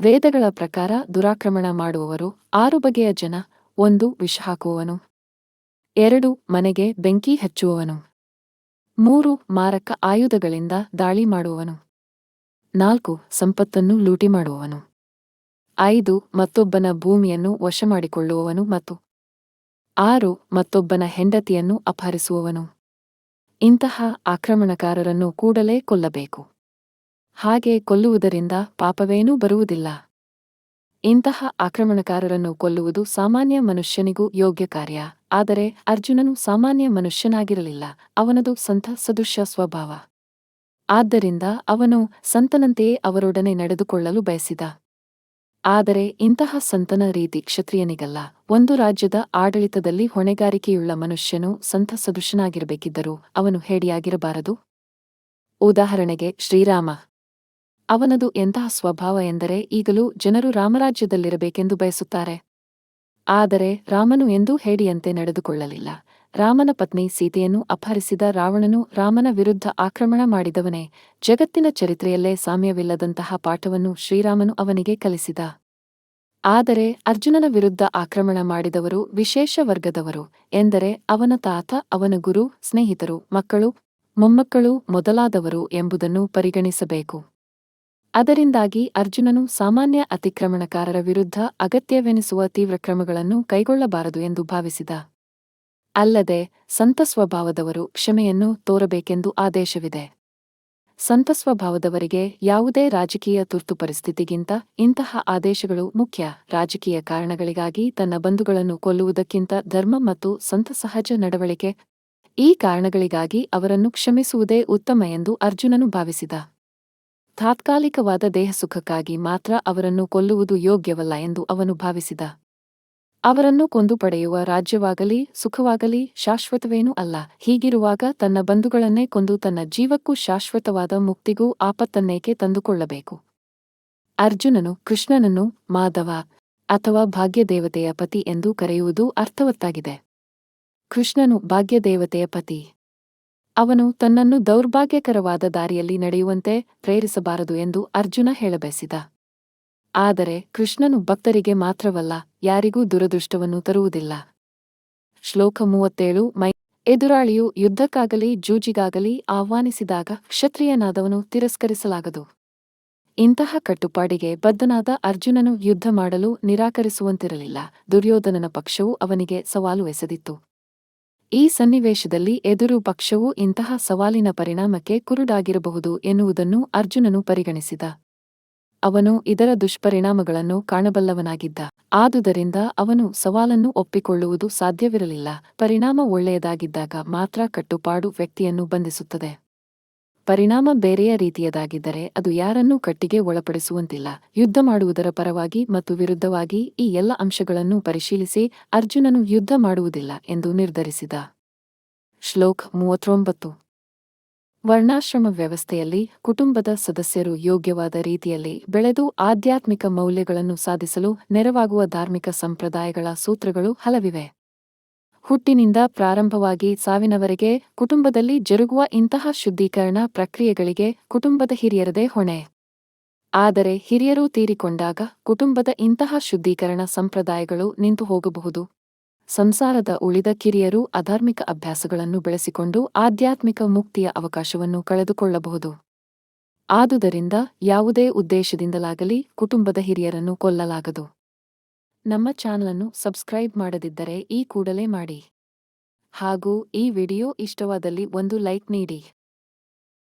ವೇದಗಳ ಪ್ರಕಾರ ದುರಾಕ್ರಮಣ ಮಾಡುವವರು ಆರು ಬಗೆಯ ಜನ, ಒಂದು ವಿಷ ಹಾಕುವವನು, ಎರಡು ಮನೆಗೆ ಬೆಂಕಿ ಹಚ್ಚುವವನು, ಮೂರು ಮಾರಕ ಆಯುಧಗಳಿಂದ ದಾಳಿ ಮಾಡುವವನು, ನಾಲ್ಕು ಸಂಪತ್ತನ್ನು ಲೂಟಿ ಮಾಡುವವನು, ಐದು ಮತ್ತೊಬ್ಬನ ಭೂಮಿಯನ್ನು ವಶಮಾಡಿಕೊಳ್ಳುವವನು ಮತ್ತು ಆರು ಮತ್ತೊಬ್ಬನ ಹೆಂಡತಿಯನ್ನು ಅಪಹರಿಸುವವನು. ಇಂತಹ ಆಕ್ರಮಣಕಾರರನ್ನು ಕೂಡಲೇ ಕೊಲ್ಲಬೇಕು. ಹಾಗೆ ಕೊಲ್ಲುವುದರಿಂದ ಪಾಪವೇನೂ ಬರುವುದಿಲ್ಲ. ಇಂತಹ ಆಕ್ರಮಣಕಾರರನ್ನು ಕೊಲ್ಲುವುದು ಸಾಮಾನ್ಯ ಮನುಷ್ಯನಿಗೂ ಯೋಗ್ಯ ಕಾರ್ಯ. ಆದರೆ ಅರ್ಜುನನು ಸಾಮಾನ್ಯ ಮನುಷ್ಯನಾಗಿರಲಿಲ್ಲ. ಅವನದು ಸಂತ ಸದೃಶ ಸ್ವಭಾವ. ಆದ್ದರಿಂದ ಅವನು ಸಂತನಂತೆಯೇ ಅವರೊಡನೆ ನಡೆದುಕೊಳ್ಳಲು ಬಯಸಿದ. ಆದರೆ ಇಂತಹ ಸಂತನ ರೀತಿ ಕ್ಷತ್ರಿಯನಿಗಲ್ಲ. ಒಂದು ರಾಜ್ಯದ ಆಡಳಿತದಲ್ಲಿ ಹೊಣೆಗಾರಿಕೆಯುಳ್ಳ ಮನುಷ್ಯನು ಸಂತ ಸದೃಶನಾಗಿರಬೇಕಿದ್ದರೂ ಅವನು ಹೇಡಿಯಾಗಿರಬಾರದು. ಉದಾಹರಣೆಗೆ ಶ್ರೀರಾಮ. ಅವನದು ಎಂತಹ ಸ್ವಭಾವ ಎಂದರೆ ಈಗಲೂ ಜನರು ರಾಮರಾಜ್ಯದಲ್ಲಿರಬೇಕೆಂದು ಬಯಸುತ್ತಾರೆ. ಆದರೆ ರಾಮನು ಎಂದೂ ಹೇಡಿಯಂತೆ ನಡೆದುಕೊಳ್ಳಲಿಲ್ಲ. ರಾಮನ ಪತ್ನಿ ಸೀತೆಯನ್ನು ಅಪಹರಿಸಿದ ರಾವಣನು ರಾಮನ ವಿರುದ್ಧ ಆಕ್ರಮಣ ಮಾಡಿದವನೇ. ಜಗತ್ತಿನ ಚರಿತ್ರೆಯಲ್ಲೇ ಸಾಮ್ಯವಿಲ್ಲದಂತಹ ಪಾಠವನ್ನು ಶ್ರೀರಾಮನು ಅವನಿಗೆ ಕಲಿಸಿದ. ಆದರೆ ಅರ್ಜುನನ ವಿರುದ್ಧ ಆಕ್ರಮಣ ಮಾಡಿದವರು ವಿಶೇಷ ವರ್ಗದವರು, ಎಂದರೆ ಅವನ ತಾತ, ಅವನ ಗುರು, ಸ್ನೇಹಿತರು, ಮಕ್ಕಳು, ಮೊಮ್ಮಕ್ಕಳು ಮೊದಲಾದವರು ಎಂಬುದನ್ನು ಪರಿಗಣಿಸಬೇಕು. ಅದರಿಂದಾಗಿ ಅರ್ಜುನನು ಸಾಮಾನ್ಯ ಅತಿಕ್ರಮಣಕಾರರ ವಿರುದ್ಧ ಅಗತ್ಯವೆನಿಸುವ ತೀವ್ರ ಕ್ರಮಗಳನ್ನು ಕೈಗೊಳ್ಳಬಾರದು ಎಂದು ಭಾವಿಸಿದ. ಅಲ್ಲದೆ, ಸಂತ ಸ್ವಭಾವದವರು ಕ್ಷಮೆಯನ್ನು ತೋರಬೇಕೆಂದು ಆದೇಶವಿದೆ. ಸಂತ ಸ್ವಭಾವದವರಿಗೆ ಯಾವುದೇ ರಾಜಕೀಯ ತುರ್ತು ಪರಿಸ್ಥಿತಿಗಿಂತ ಇಂತಹ ಆದೇಶಗಳು ಮುಖ್ಯ. ರಾಜಕೀಯ ಕಾರಣಗಳಿಗಾಗಿ ತನ್ನ ಬಂಧುಗಳನ್ನು ಕೊಲ್ಲುವುದಕ್ಕಿಂತ ಧರ್ಮ ಮತ್ತು ಸಂತ ಸಹಜ ನಡವಳಿಕೆ ಈ ಕಾರಣಗಳಿಗಾಗಿ ಅವರನ್ನು ಕ್ಷಮಿಸುವುದೇ ಉತ್ತಮ ಎಂದು ಅರ್ಜುನನು ಭಾವಿಸಿದ. ತಾತ್ಕಾಲಿಕವಾದ ದೇಹಸುಖಕ್ಕಾಗಿ ಮಾತ್ರ ಅವರನ್ನು ಕೊಲ್ಲುವುದು ಯೋಗ್ಯವಲ್ಲ ಎಂದು ಅವನು ಭಾವಿಸಿದ. ಅವರನ್ನು ಕೊಂದು ಪಡೆಯುವ ರಾಜ್ಯವಾಗಲಿ, ಸುಖವಾಗಲಿ, ಶಾಶ್ವತವೇನೂ ಅಲ್ಲ. ಹೀಗಿರುವಾಗ ತನ್ನ ಬಂಧುಗಳನ್ನೇ ಕೊಂದು ತನ್ನ ಜೀವಕ್ಕೂ ಶಾಶ್ವತವಾದ ಮುಕ್ತಿಗೂ ಆಪತ್ತನ್ನೇಕೆ ತಂದುಕೊಳ್ಳಬೇಕು? ಅರ್ಜುನನು, ಕೃಷ್ಣನನ್ನು, ಮಾಧವ ಅಥವಾ ಭಾಗ್ಯದೇವತೆಯ ಪತಿ ಎಂದು ಕರೆಯುವುದು ಅರ್ಥವತ್ತಾಗಿದೆ. ಕೃಷ್ಣನು ಭಾಗ್ಯದೇವತೆಯ ಪತಿ. ಅವನು ತನ್ನನ್ನು ದೌರ್ಭಾಗ್ಯಕರವಾದ ದಾರಿಯಲ್ಲಿ ನಡೆಯುವಂತೆ ಪ್ರೇರಿಸಬಾರದು ಎಂದು ಅರ್ಜುನ ಹೇಳಬಯಸಿದ. ಆದರೆ ಕೃಷ್ಣನು ಭಕ್ತರಿಗೆ ಮಾತ್ರವಲ್ಲ, ಯಾರಿಗೂ ದುರದೃಷ್ಟವನ್ನು ತರುವುದಿಲ್ಲ. ಶ್ಲೋಕ ಮೂವತ್ತೇಳು, ಮೈ ಎದುರಾಳಿಯು ಯುದ್ಧಕ್ಕಾಗಲಿ ಜೂಜಿಗಾಗಲಿ ಆಹ್ವಾನಿಸಿದಾಗ ಕ್ಷತ್ರಿಯನಾದವನು ತಿರಸ್ಕರಿಸಲಾಗದು. ಇಂತಹ ಕಟ್ಟುಪಾಡಿಗೆ ಬದ್ಧನಾದ ಅರ್ಜುನನು ಯುದ್ಧ ಮಾಡಲು ನಿರಾಕರಿಸುವಂತಿರಲಿಲ್ಲ. ದುರ್ಯೋಧನನ ಪಕ್ಷವು ಅವನಿಗೆ ಸವಾಲು ಎಸೆದಿತ್ತು. ಈ ಸನ್ನಿವೇಶದಲ್ಲಿ ಎದುರು ಪಕ್ಷವು ಇಂತಹ ಸವಾಲಿನ ಪರಿಣಾಮಕ್ಕೆ ಕುರುಡಾಗಿರಬಹುದು ಎನ್ನುವುದನ್ನು ಅರ್ಜುನನು ಪರಿಗಣಿಸಿದ. ಅವನು ಇದರ ದುಷ್ಪರಿಣಾಮಗಳನ್ನು ಕಾಣಬಲ್ಲವನಾಗಿದ್ದ. ಆದುದರಿಂದ ಅವನು ಸವಾಲನ್ನು ಒಪ್ಪಿಕೊಳ್ಳುವುದು ಸಾಧ್ಯವಿರಲಿಲ್ಲ. ಪರಿಣಾಮ ಒಳ್ಳೆಯದಾಗಿದ್ದಾಗ ಮಾತ್ರ ಕಟ್ಟುಪಾಡು ವ್ಯಕ್ತಿಯನ್ನು ಬಂಧಿಸುತ್ತದೆ. ಪರಿಣಾಮ ಬೇರೆಯ ರೀತಿಯದಾಗಿದ್ದರೆ ಅದು ಯಾರನ್ನೂ ಕಟ್ಟಿಗೆ ಒಳಪಡಿಸುವಂತಿಲ್ಲ. ಯುದ್ಧ ಮಾಡುವುದರ ಪರವಾಗಿ ಮತ್ತು ವಿರುದ್ಧವಾಗಿ ಈ ಎಲ್ಲ ಅಂಶಗಳನ್ನು ಪರಿಶೀಲಿಸಿ ಅರ್ಜುನನು ಯುದ್ಧ ಮಾಡುವುದಿಲ್ಲ ಎಂದು ನಿರ್ಧರಿಸಿದ. ಶ್ಲೋಕ್ ಮೂವತ್ತೊಂಬತ್ತು. ವರ್ಣಾಶ್ರಮ ವ್ಯವಸ್ಥೆಯಲ್ಲಿ ಕುಟುಂಬದ ಸದಸ್ಯರು ಯೋಗ್ಯವಾದ ರೀತಿಯಲ್ಲಿ ಬೆಳೆದು ಆಧ್ಯಾತ್ಮಿಕ ಮೌಲ್ಯಗಳನ್ನು ಸಾಧಿಸಲು ನೆರವಾಗುವ ಧಾರ್ಮಿಕ ಸಂಪ್ರದಾಯಗಳ ಸೂತ್ರಗಳು ಹಲವಿವೆ. ಹುಟ್ಟಿನಿಂದ ಪ್ರಾರಂಭವಾಗಿ ಸಾವಿನವರೆಗೆ ಕುಟುಂಬದಲ್ಲಿ ಜರುಗುವ ಇಂತಹ ಶುದ್ಧೀಕರಣ ಪ್ರಕ್ರಿಯೆಗಳಿಗೆ ಕುಟುಂಬದ ಹಿರಿಯರದೇ ಹೊಣೆ. ಆದರೆ ಹಿರಿಯರು ತೀರಿಕೊಂಡಾಗ ಕುಟುಂಬದ ಇಂತಹ ಶುದ್ಧೀಕರಣ ಸಂಪ್ರದಾಯಗಳು ನಿಂತು ಹೋಗಬಹುದು. ಸಂಸಾರದ ಉಳಿದ ಕಿರಿಯರು ಅಧಾರ್ಮಿಕ ಅಭ್ಯಾಸಗಳನ್ನು ಬೆಳೆಸಿಕೊಂಡು ಆಧ್ಯಾತ್ಮಿಕ ಮುಕ್ತಿಯ ಅವಕಾಶವನ್ನು ಕಳೆದುಕೊಳ್ಳಬಹುದು. ಆದುದರಿಂದ ಯಾವುದೇ ಉದ್ದೇಶದಿಂದಲಾಗಲಿ ಕುಟುಂಬದ ಹಿರಿಯರನ್ನು ಕೊಲ್ಲಲಾಗದು. ನಮ್ಮ ಚಾನಲನ್ನು ಸಬ್ಸ್ಕ್ರೈಬ್ ಮಾಡದಿದ್ದರೆ ಈ ಕೂಡಲೇ ಮಾಡಿ ಹಾಗೂ ಈ ವಿಡಿಯೋ ಇಷ್ಟವಾದಲ್ಲಿ ಒಂದು ಲೈಕ್ ನೀಡಿ.